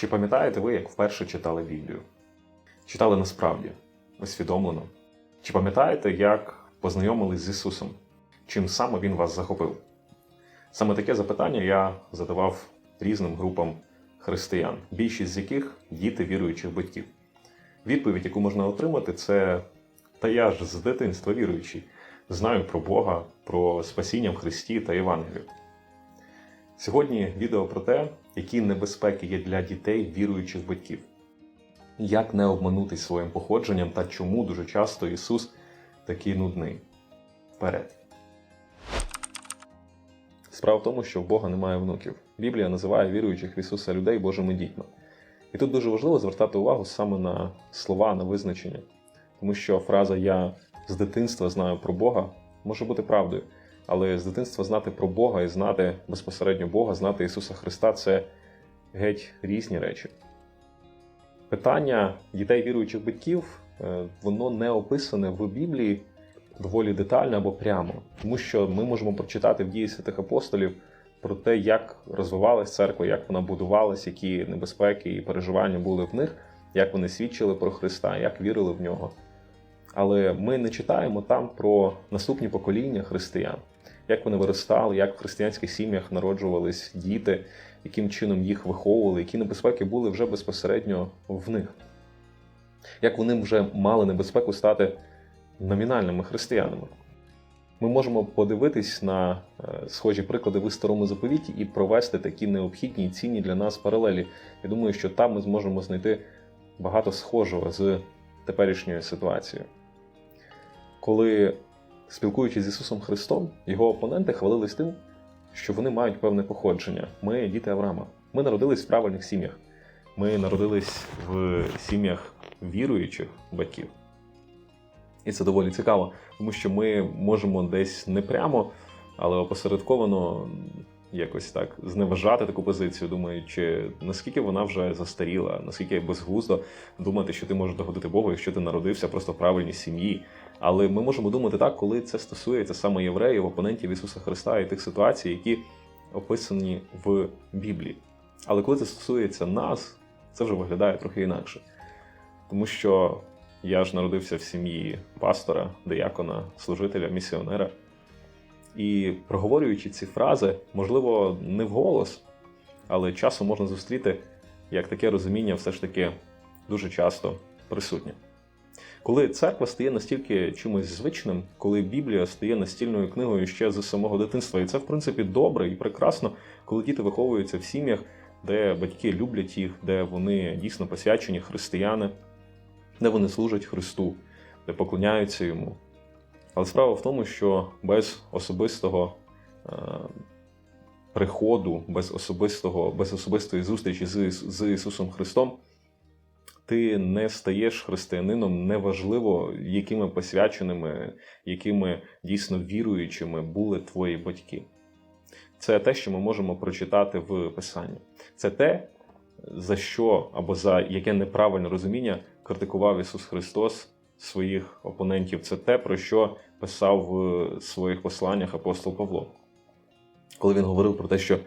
Чи пам'ятаєте ви, як вперше читали Біблію? Читали насправді, усвідомлено? Чи пам'ятаєте, як познайомились з Ісусом? Чим саме Він вас захопив? Саме таке запитання я задавав різним групам християн, більшість з яких діти віруючих батьків. Відповідь, яку можна отримати, це та я ж з дитинства віруючий, знаю про Бога, про спасіння в Христі та Євангелію. Сьогодні відео про те, які небезпеки є для дітей віруючих батьків, як не обманутись своїм походженням та чому дуже часто Ісус такий нудний. Вперед. Справа в тому, що в Бога немає внуків. Біблія називає віруючих в Ісуса людей Божими дітьми. І тут дуже важливо звертати увагу саме на слова, на визначення. Тому що фраза Я з дитинства знаю про Бога може бути правдою. Але з дитинства знати про Бога і знати безпосередньо Бога, знати Ісуса Христа це геть різні речі. Питання дітей віруючих батьків, е, воно не описане в Біблії доволі детально або прямо, тому що ми можемо прочитати в дії святих апостолів про те, як розвивалась церква, як вона будувалась, які небезпеки і переживання були в них, як вони свідчили про Христа, як вірили в нього. Але ми не читаємо там про наступні покоління християн, як вони виростали, як в християнських сім'ях народжувались діти, яким чином їх виховували, які небезпеки були вже безпосередньо в них, як вони вже мали небезпеку стати номінальними християнами. Ми можемо подивитись на е, схожі приклади в старому заповіті і провести такі необхідні і цінні для нас паралелі. Я думаю, що там ми зможемо знайти багато схожого з теперішньою ситуацією. Коли спілкуючись з Ісусом Христом, його опоненти хвалились тим, що вони мають певне походження. Ми діти Авраама. Ми народились в правильних сім'ях. Ми народились в сім'ях віруючих батьків. І це доволі цікаво, тому що ми можемо десь не прямо, але опосередковано якось так зневажати таку позицію, думаючи, наскільки вона вже застаріла, наскільки безглуздо думати, що ти можеш догодити Богу, якщо ти народився просто в правильній сім'ї. Але ми можемо думати так, коли це стосується саме євреїв, опонентів Ісуса Христа і тих ситуацій, які описані в Біблії. Але коли це стосується нас, це вже виглядає трохи інакше. Тому що я ж народився в сім'ї пастора, деякона, служителя, місіонера. І проговорюючи ці фрази, можливо, не вголос, але часом можна зустріти, як таке розуміння все ж таки дуже часто присутнє. Коли церква стає настільки чимось звичним, коли Біблія стає настільною книгою ще з самого дитинства, і це в принципі добре і прекрасно, коли діти виховуються в сім'ях, де батьки люблять їх, де вони дійсно посвячені християни, де вони служать Христу, де поклоняються йому. Але справа в тому, що без особистого е, приходу, без особистого, без особистої зустрічі з, з Ісусом Христом, ти не стаєш християнином, неважливо, якими посвяченими, якими дійсно віруючими були твої батьки. Це те, що ми можемо прочитати в Писанні. Це те, за що або за яке неправильне розуміння критикував Ісус Христос своїх опонентів. Це те, про що писав в своїх посланнях апостол Павло. Коли він говорив про те, що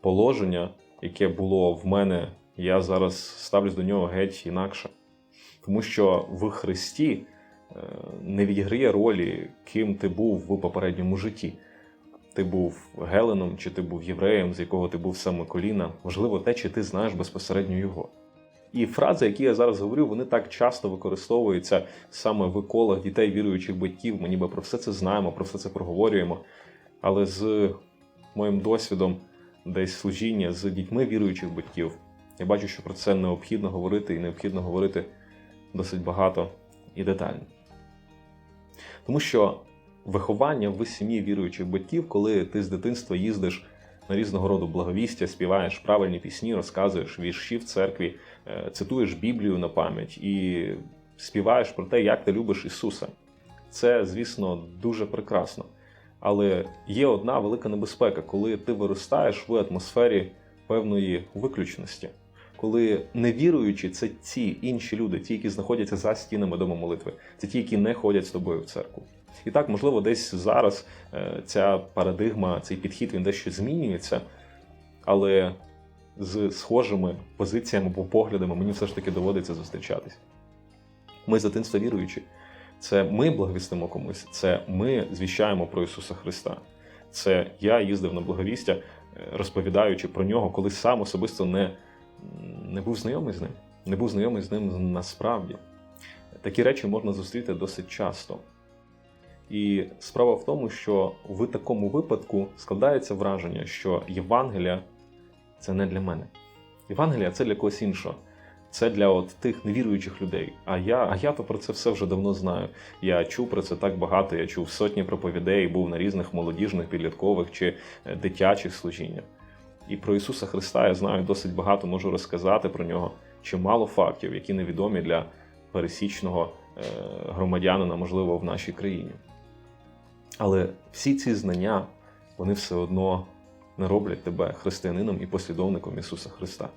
положення, яке було в мене, я зараз ставлюсь до нього геть інакше. Тому що в Христі е, не відіграє ролі, ким ти був в попередньому житті. Ти був Геленом, чи ти був євреєм, з якого ти був саме коліна. Важливо те, чи ти знаєш безпосередньо його. І фрази, які я зараз говорю, вони так часто використовуються саме в колах дітей віруючих батьків. Ми ніби про все це знаємо, про все це проговорюємо. Але з моїм досвідом десь служіння з дітьми віруючих батьків, я бачу, що про це необхідно говорити і необхідно говорити досить багато і детально. Тому що виховання в сім'ї віруючих батьків, коли ти з дитинства їздиш на різного роду благовістя, співаєш правильні пісні, розказуєш вірші в церкві, е, цитуєш Біблію на пам'ять і співаєш про те, як ти любиш Ісуса. Це, звісно, дуже прекрасно. Але є одна велика небезпека, коли ти виростаєш в атмосфері певної виключності. Коли невіруючі, це ті інші люди, ті, які знаходяться за стінами дому молитви, це ті, які не ходять з тобою в церкву. І так, можливо, десь зараз е, ця парадигма, цей підхід він дещо змінюється, але з схожими позиціями або поглядами мені все ж таки доводиться зустрічатись. Ми з дитинства віруючі. Це ми благовістимо комусь, це ми звіщаємо про Ісуса Христа. Це я їздив на благовістя, е, розповідаючи про нього, коли сам особисто не, не був знайомий з ним, не був знайомий з ним насправді. Такі речі можна зустріти досить часто. І справа в тому, що в такому випадку складається враження, що Євангелія це не для мене. Євангелія це для когось іншого. Це для от тих невіруючих людей. А я, а я то про це все вже давно знаю. Я чув про це так багато. Я чув сотні проповідей, був на різних молодіжних, підліткових чи е, дитячих служіннях. І про Ісуса Христа я знаю досить багато, можу розказати про нього чимало фактів, які невідомі для пересічного е, громадянина, можливо, в нашій країні. Але всі ці знання, вони все одно не роблять тебе християнином і послідовником Ісуса Христа.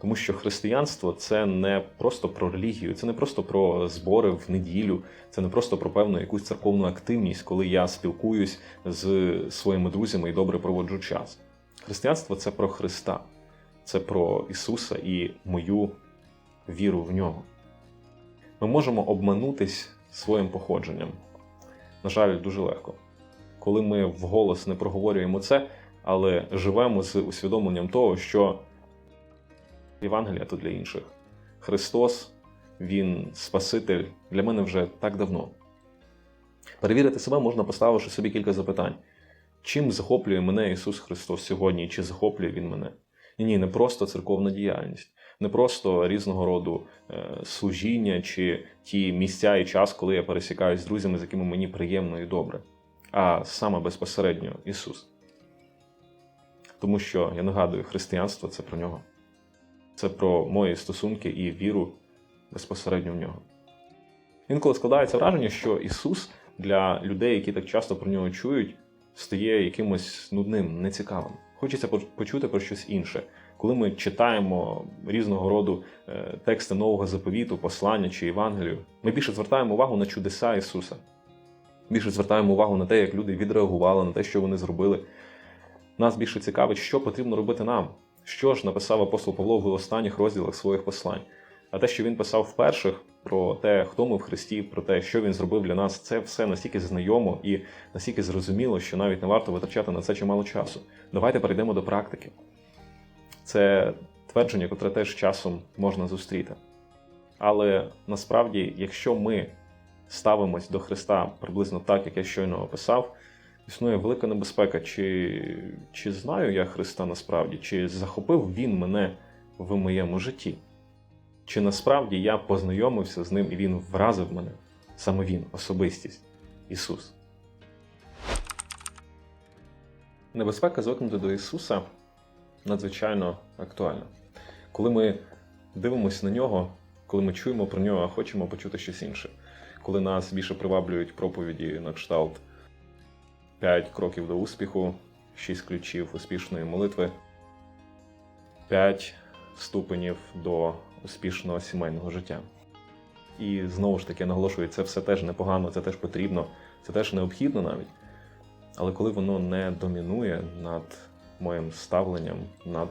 Тому що християнство це не просто про релігію, це не просто про збори в неділю, це не просто про певну якусь церковну активність, коли я спілкуюсь з своїми друзями і добре проводжу час. Християнство це про Христа, це про Ісуса і мою віру в нього. Ми можемо обманутись своїм походженням. На жаль, дуже легко. Коли ми вголос не проговорюємо це, але живемо з усвідомленням того, що Євангелія то для інших. Христос, Він Спаситель для мене вже так давно. Перевірити себе можна, поставивши собі кілька запитань. Чим захоплює мене Ісус Христос сьогодні, чи захоплює Він мене? Ні, ні, не просто церковна діяльність, не просто різного роду е, служіння чи ті місця і час, коли я пересікаюсь з друзями, з якими мені приємно і добре, а саме безпосередньо Ісус. Тому що я нагадую, християнство це про нього. Це про мої стосунки і віру безпосередньо в нього. Інколи складається враження, що Ісус для людей, які так часто про нього чують, стає якимось нудним, нецікавим. Хочеться почути про щось інше. Коли ми читаємо різного роду е, тексти Нового заповіту, послання чи Євангелію, ми більше звертаємо увагу на чудеса Ісуса. Більше звертаємо увагу на те, як люди відреагували на те, що вони зробили. Нас більше цікавить, що потрібно робити нам. Що ж написав апостол Павло в останніх розділах своїх послань? А те, що він писав в перших про те, хто ми в Христі, про те, що він зробив для нас, це все настільки знайомо і настільки зрозуміло, що навіть не варто витрачати на це чимало часу. Давайте перейдемо до практики. Це твердження, котре теж часом можна зустріти. Але насправді, якщо ми ставимось до Христа приблизно так, як я щойно описав, існує велика небезпека, чи, чи знаю я Христа насправді, чи захопив Він мене в моєму житті. Чи насправді я познайомився з ним і він вразив мене, саме Він, особистість, Ісус. Небезпека звикнути до Ісуса надзвичайно актуальна. Коли ми дивимося на нього, коли ми чуємо про нього, а хочемо почути щось інше, коли нас більше приваблюють проповіді на кшталт 5 кроків до успіху, 6 ключів успішної молитви, 5 ступенів до успішного сімейного життя. І знову ж таки наголошую, це все теж непогано, це теж потрібно, це теж необхідно навіть. Але коли воно не домінує над моїм ставленням, над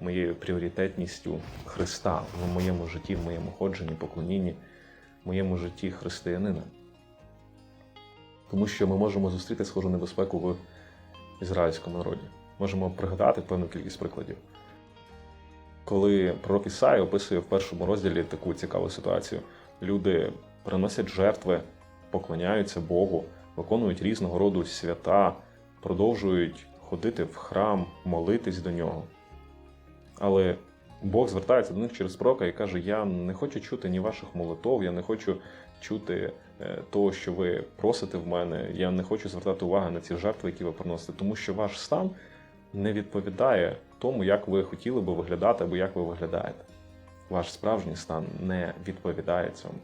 моєю пріоритетністю Христа в моєму житті, в моєму ходженні, поклонінні, в моєму житті християнина. Тому що ми можемо зустріти схожу небезпеку в ізраїльському народі. Можемо пригадати певну кількість прикладів коли пророк Ісай описує в першому розділі таку цікаву ситуацію. Люди приносять жертви, поклоняються Богу, виконують різного роду свята, продовжують ходити в храм, молитись до нього. Але Бог звертається до них через пророка і каже: Я не хочу чути ні ваших молитов, я не хочу чути е, того, що ви просите в мене, я не хочу звертати увагу на ці жертви, які ви приносите, тому що ваш стан не відповідає тому, як ви хотіли би виглядати або як ви виглядаєте. Ваш справжній стан не відповідає цьому.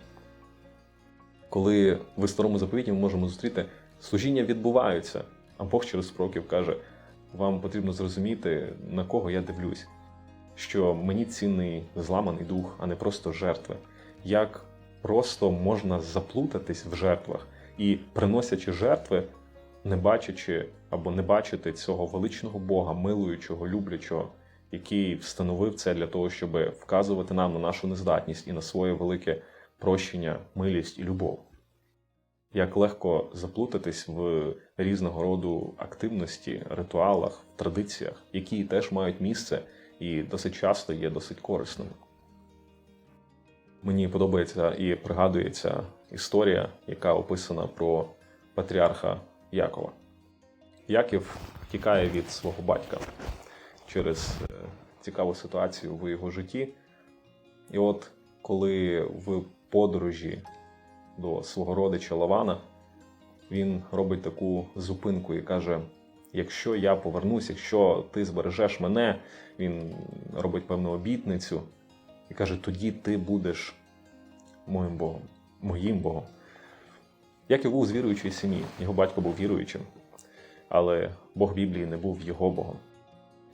Коли в старому заповіті ми можемо зустріти, служіння відбуваються, а Бог через пророків каже: вам потрібно зрозуміти, на кого я дивлюсь, що мені цінний зламаний дух, а не просто жертви. Як просто можна заплутатись в жертвах і приносячи жертви, не бачачи або не бачити цього величного Бога, милуючого, люблячого, який встановив це для того, щоб вказувати нам на нашу нездатність і на своє велике прощення, милість і любов. Як легко заплутатись в різного роду активності, ритуалах, традиціях, які теж мають місце і досить часто є досить корисними. Мені подобається і пригадується історія, яка описана про патріарха Якова. Яків тікає від свого батька через е, цікаву ситуацію в його житті. І от коли в подорожі до свого родича Лавана він робить таку зупинку і каже: якщо я повернусь, якщо ти збережеш мене, він робить певну обітницю і каже: тоді ти будеш моїм Богом, моїм Богом. Яків був з віруючої сім'ї, його батько був віруючим, але Бог Біблії не був його Богом.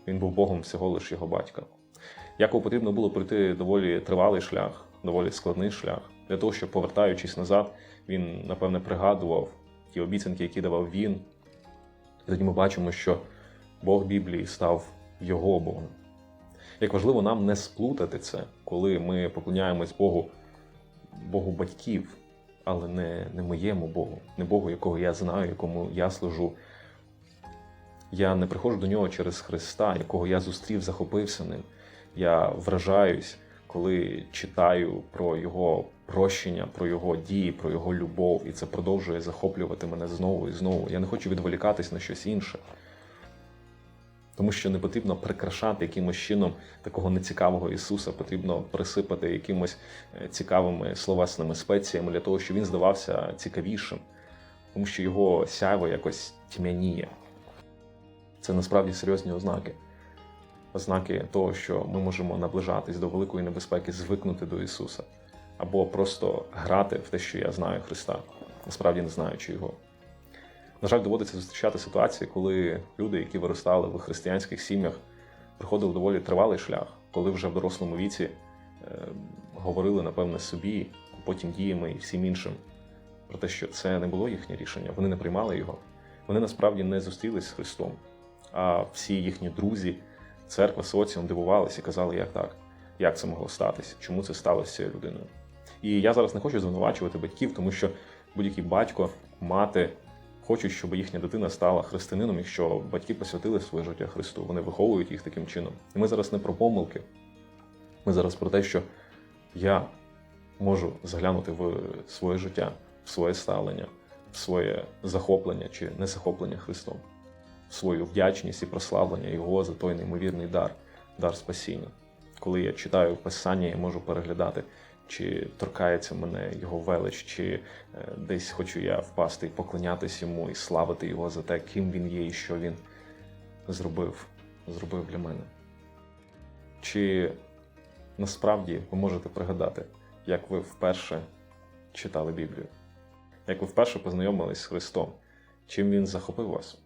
Він був Богом всього лиш його батька. Якову потрібно було пройти доволі тривалий шлях, доволі складний шлях, для того, щоб, повертаючись назад, він, напевне, пригадував ті обіцянки, які давав він. І тоді ми бачимо, що Бог Біблії став його Богом. Як важливо нам не сплутати це, коли ми поклоняємось Богу, Богу батьків, але не, не моєму Богу, не Богу, якого я знаю, якому я служу. Я не приходжу до нього через Христа, якого я зустрів, захопився ним. Я вражаюсь, коли читаю про його прощення, про його дії, про його любов, і це продовжує захоплювати мене знову і знову. Я не хочу відволікатись на щось інше. Тому що не потрібно прикрашати якимось чином такого нецікавого Ісуса, потрібно присипати якимось е, цікавими словесними спеціями для того, щоб він здавався цікавішим, тому що його сяйво якось тьмяніє. Це насправді серйозні ознаки. Ознаки того, що ми можемо наближатись до великої небезпеки, звикнути до Ісуса, або просто грати в те, що я знаю Христа, насправді не знаючи Його. На жаль, доводиться зустрічати ситуації, коли люди, які виростали в християнських сім'ях, проходили доволі тривалий шлях, коли вже в дорослому віці е, говорили, напевне, собі, потім діями і всім іншим про те, що це не було їхнє рішення, вони не приймали його. Вони насправді не зустрілись з Христом, а всі їхні друзі, церква, соціум дивувалися і казали, як так, як це могло статися, чому це сталося цією людиною. І я зараз не хочу звинувачувати батьків, тому що будь-який батько, мати хочуть, щоб їхня дитина стала християнином, якщо батьки посвятили своє життя Христу, вони виховують їх таким чином. І ми зараз не про помилки, ми зараз про те, що я можу заглянути в своє життя, в своє ставлення, в своє захоплення чи незахоплення Христом, в свою вдячність і прославлення Його за той неймовірний дар, дар спасіння. Коли я читаю Писання, я можу переглядати чи торкається мене його велич, чи е, десь хочу я впасти і поклонятись йому і славити його за те, ким він є і що він зробив, зробив для мене. Чи насправді ви можете пригадати, як ви вперше читали Біблію? Як ви вперше познайомились з Христом? Чим Він захопив вас?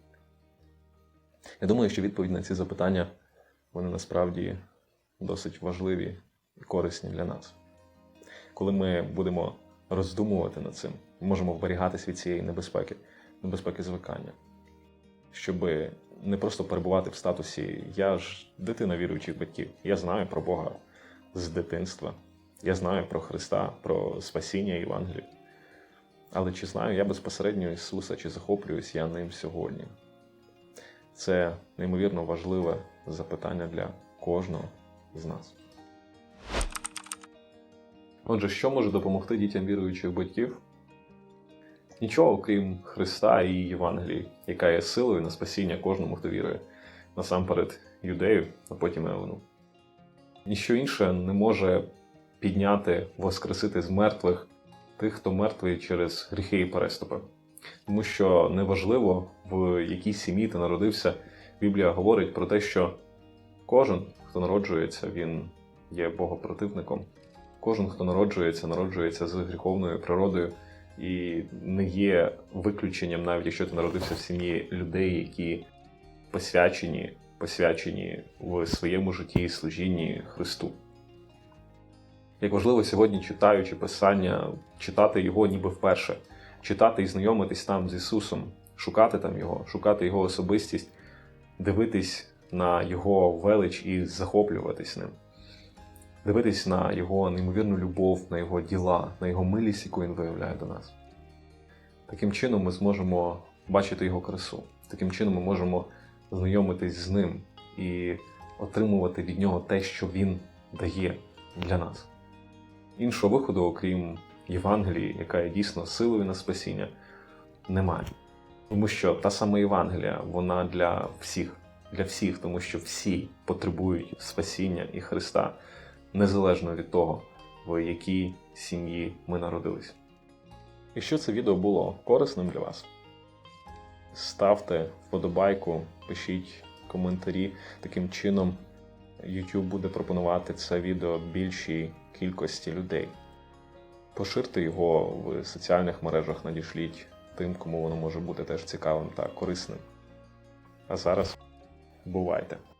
Я думаю, що відповідь на ці запитання вони насправді досить важливі і корисні для нас коли ми будемо роздумувати над цим, ми можемо вберігатись від цієї небезпеки, небезпеки звикання, щоб не просто перебувати в статусі Я ж дитина віруючих батьків, я знаю про Бога з дитинства, я знаю про Христа, про спасіння Євангелію. Але чи знаю я безпосередньо Ісуса, чи захоплююсь я ним сьогодні? Це неймовірно важливе запитання для кожного з нас. Отже, що може допомогти дітям віруючих батьків? Нічого, окрім Христа і Євангелії, яка є силою на спасіння кожному, хто вірує, насамперед юдею, а потім Евану. Ніщо інше не може підняти, воскресити з мертвих тих, хто мертвий через гріхи і переступи. Тому що неважливо, в якій сім'ї ти народився, Біблія говорить про те, що кожен, хто народжується, він є богопротивником. Кожен, хто народжується, народжується з гріховною природою і не є виключенням, навіть якщо ти народився в сім'ї людей, які посвячені, посвячені в своєму житті і служінні Христу. Як важливо сьогодні, читаючи Писання, читати його ніби вперше, читати і знайомитись там з Ісусом, шукати там Його, шукати Його особистість, дивитись на його велич і захоплюватись ним, дивитись на його неймовірну любов, на його діла, на його милість, яку він виявляє до нас. Таким чином ми зможемо бачити його красу. Таким чином ми можемо знайомитись з ним і отримувати від нього те, що він дає для нас. Іншого виходу, окрім Євангелії, яка є дійсно силою на спасіння, немає. Тому що та сама Євангелія, вона для всіх, для всіх, тому що всі потребують спасіння і Христа, незалежно від того, в якій сім'ї ми народились. Якщо це відео було корисним для вас, ставте вподобайку, пишіть коментарі. Таким чином YouTube буде пропонувати це відео більшій кількості людей. Поширте його в соціальних мережах, надішліть тим, кому воно може бути теж цікавим та корисним. А зараз бувайте!